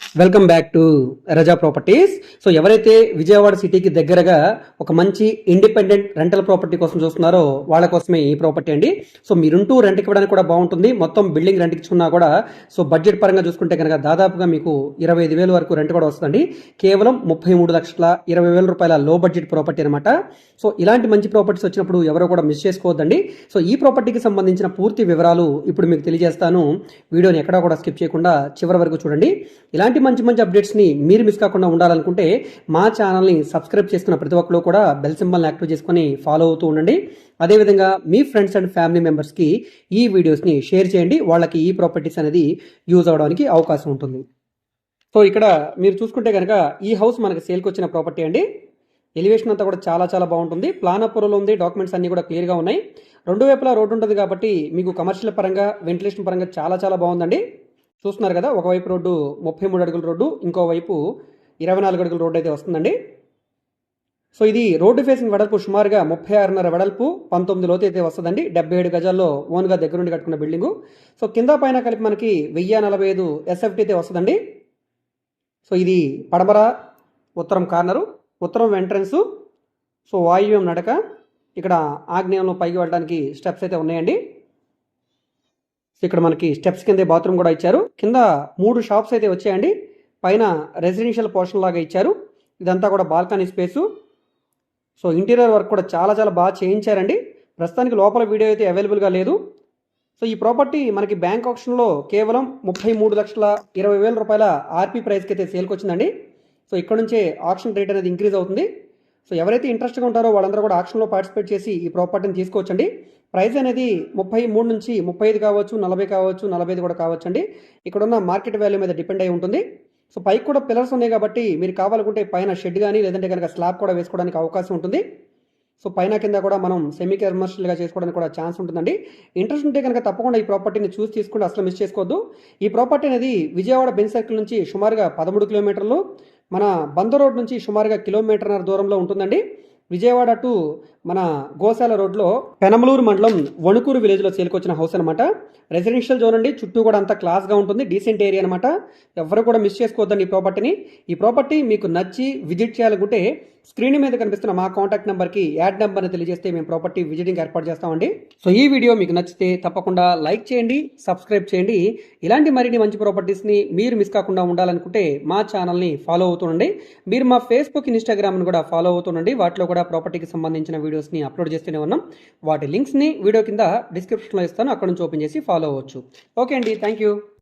welcome back to Raza properties so ఎవరైతే విజయవాడ సిటీకి దగ్గరగా ఒక మంచి ఇండిపెండెంట్ రెంటల్ ప్రాపర్టీ కోసం చూస్తున్నారో వాళ్ళ కోసమే ఈ ప్రాపర్టీ అండి. సో మీరుంటూ రెంట్కి ఇవ్వడానికి కూడా బాగుంటుంది. మొత్తం బిల్డింగ్ రెంట్కి ఇచ్చుకున్నా కూడా సో బడ్జెట్ పరంగా చూసుకుంటే కనుక దాదాపుగా మీకు ఇరవై ఐదు వేల వరకు రెంట్ కూడా వస్తుందండి. కేవలం ముప్పై మూడు లక్షల ఇరవై వేల రూపాయల లో బడ్జెట్ ప్రాపర్టీ అనమాట సో ఇలాంటి మంచి ప్రాపర్టీస్ వచ్చినప్పుడు ఎవరో కూడా మిస్ చేసుకోవద్దండి. సో ఈ ప్రాపర్టీకి సంబంధించిన పూర్తి వివరాలు ఇప్పుడు మీకు తెలియజేస్తాను. వీడియోని ఎక్కడా కూడా స్కిప్ చేయకుండా చివరి వరకు చూడండి. ఇలా ఇలాంటి మంచి మంచి అప్డేట్స్ని మీరు మిస్ కాకుండా ఉండాలనుకుంటే మా ఛానల్ని సబ్స్క్రైబ్ చేసుకున్న ప్రతి ఒక్కరు కూడా బెల్ సింబల్ని యాక్టివ్ చేసుకొని ఫాలో అవుతూ ఉండండి. అదేవిధంగా మీ ఫ్రెండ్స్ అండ్ ఫ్యామిలీ మెంబర్స్కి ఈ వీడియోస్ని షేర్ చేయండి. వాళ్ళకి ఈ ప్రాపర్టీస్ అనేది యూజ్ అవడానికి అవకాశం ఉంటుంది. సో ఇక్కడ మీరు చూసుకుంటే కనుక ఈ హౌస్ మనకి సేల్కి వచ్చిన ప్రాపర్టీ అండి. ఎలివేషన్ అంతా కూడా చాలా చాలా బాగుంటుంది. ప్లాన్ అప్రూవల్ ఉంది. డాక్యుమెంట్స్ అన్నీ కూడా క్లియర్గా ఉన్నాయి. రెండు వైపులా రోడ్డు ఉంటుంది కాబట్టి మీకు కమర్షియల్ పరంగా వెంటిలేషన్ పరంగా చాలా చాలా బాగుందండి. చూస్తున్నారు కదా ఒకవైపు రోడ్డు ముప్పై మూడు అడుగుల రోడ్డు ఇంకో వైపు ఇరవై నాలుగు అడుగుల రోడ్డు అయితే వస్తుందండి. సో ఇది రోడ్డు ఫేసింగ్ వెడల్పు సుమారుగా ముప్పై ఆరున్నర వెడల్పు పంతొమ్మిది లోతు అయితే వస్తుందండి. డెబ్బై ఏడు గజాల్లో ఓన్గా దగ్గరుండి కట్టుకున్న బిల్డింగు. సో కింద పైన కలిపి మనకి వెయ్యి నలభై ఐదు ఎస్ఎఫ్టీ అయితే వస్తుందండి. సో ఇది పడమర ఉత్తరం కార్నరు ఉత్తరం ఎంట్రన్స్ సో వాయువ్యం నడక ఇక్కడ ఆగ్నేయంలో పైకి వెళ్ళడానికి స్టెప్స్ అయితే ఉన్నాయండి. సో ఇక్కడ మనకి స్టెప్స్ కింద బాత్రూమ్ కూడా ఇచ్చారు. కింద మూడు షాప్స్ అయితే వచ్చాయండి. పైన రెసిడెన్షియల్ పోర్షన్ లాగా ఇచ్చారు. ఇదంతా కూడా balcony space. So interior work కూడా చాలా చాలా బాగా చేయించారండి. ప్రస్తుతానికి లోపల వీడియో అయితే అవైలబుల్గా లేదు. సో ఈ ప్రాపర్టీ మనకి బ్యాంక్ ఆప్షన్లో కేవలం ముప్పై మూడు లక్షల ఇరవై వేల రూపాయల ఆర్పీ ప్రైస్కి అయితే సేల్కి వచ్చిందండి. సో ఇక్కడ నుంచే ఆప్షన్ రేట్ అనేది ఇంక్రీజ్ అవుతుంది. సో ఎవరైతే ఇంట్రెస్ట్గా ఉంటారో వాళ్ళందరూ కూడా ఆక్షన్లో పార్టిసిపేట్ చేసి ఈ ప్రాపర్టీని తీసుకోవచ్చండి. ప్రైస్ అనేది ముప్పై మూడు నుంచి ముప్పై ఐదు కావచ్చు నలభై కావచ్చు నలభై ఐదు కూడా కావచ్చు అండి ఇక్కడ ఉన్న మార్కెట్ వాల్యూ మీద డిపెండ్ అయి ఉంటుంది. సో పైకి కూడా పిల్లర్స్ ఉన్నాయి కాబట్టి మీరు కావాలనుకుంటే పైన షెడ్ కానీ లేదంటే కనుక స్లాబ్ కూడా వేసుకోవడానికి అవకాశం ఉంటుంది. సో పైన కింద కూడా మనం సెమీ కమర్షియల్గా చేసుకోవడానికి కూడా ఛాన్స్ ఉంటుందండి. ఇంట్రెస్ట్ ఉంటే కనుక తప్పకుండా ఈ ప్రాపర్టీని చూసి తీసుకుంటే అసలు మిస్ చేసుకోవద్దు. ఈ ప్రాపర్టీ అనేది విజయవాడ బెన్ సర్కిల్ నుంచి సుమారుగా పదమూడు కిలోమీటర్లు మన బంద రోడ్ నుంచి సుమారుగా కిలోమీటర్న్నర దూరంలో ఉంటుందండి. విజయవాడ టు మన గోశాల రోడ్లో పెనమలూరు మండలం వణుకూరు విలేజ్లో చేరుకొచ్చిన హౌస్ అనమాట రెసిడెన్షియల్ జోన్ అండి. చుట్టూ కూడా అంతా క్లాస్గా ఉంటుంది. డీసెంట్ ఏరియా అనమాట ఎవరు కూడా మిస్ చేసుకోవద్దండి ఈ ప్రాపర్టీని ఈ ప్రాపర్టీ మీకు నచ్చి విజిట్ చేయాలనుకుంటే స్క్రీన్ మీద కనిపిస్తున్న మా కాంటాక్ట్ నెంబర్కి యాడ్ నెంబర్ని తెలియజేస్తే మేము ప్రాపర్టీ విజిటింగ్ ఏర్పాటు చేస్తామండి. సో ఈ వీడియో మీకు నచ్చితే తప్పకుండా లైక్ చేయండి సబ్స్క్రైబ్ చేయండి. ఇలాంటి మరిన్ని మంచి ప్రాపర్టీస్ని మీరు మిస్ కాకుండా ఉండాలనుకుంటే మా ఛానల్ని ఫాలో అవుతుండండి. మీరు మా ఫేస్బుక్ ఇన్స్టాగ్రామ్ని కూడా ఫాలో అవుతుండండి. వాటిలో కూడా ప్రాపర్టీకి సంబంధించిన వీడియో వీడియోస్ని అప్లోడ్ చేస్తూనే ఉన్నాం. వాటి లింక్స్ని వీడియో కింద డిస్క్రిప్షన్లో ఇస్తాను. అక్కడ నుంచి ఓపెన్ చేసి ఫాలో అవ్వచ్చు. ఓకే అండి. Thank you.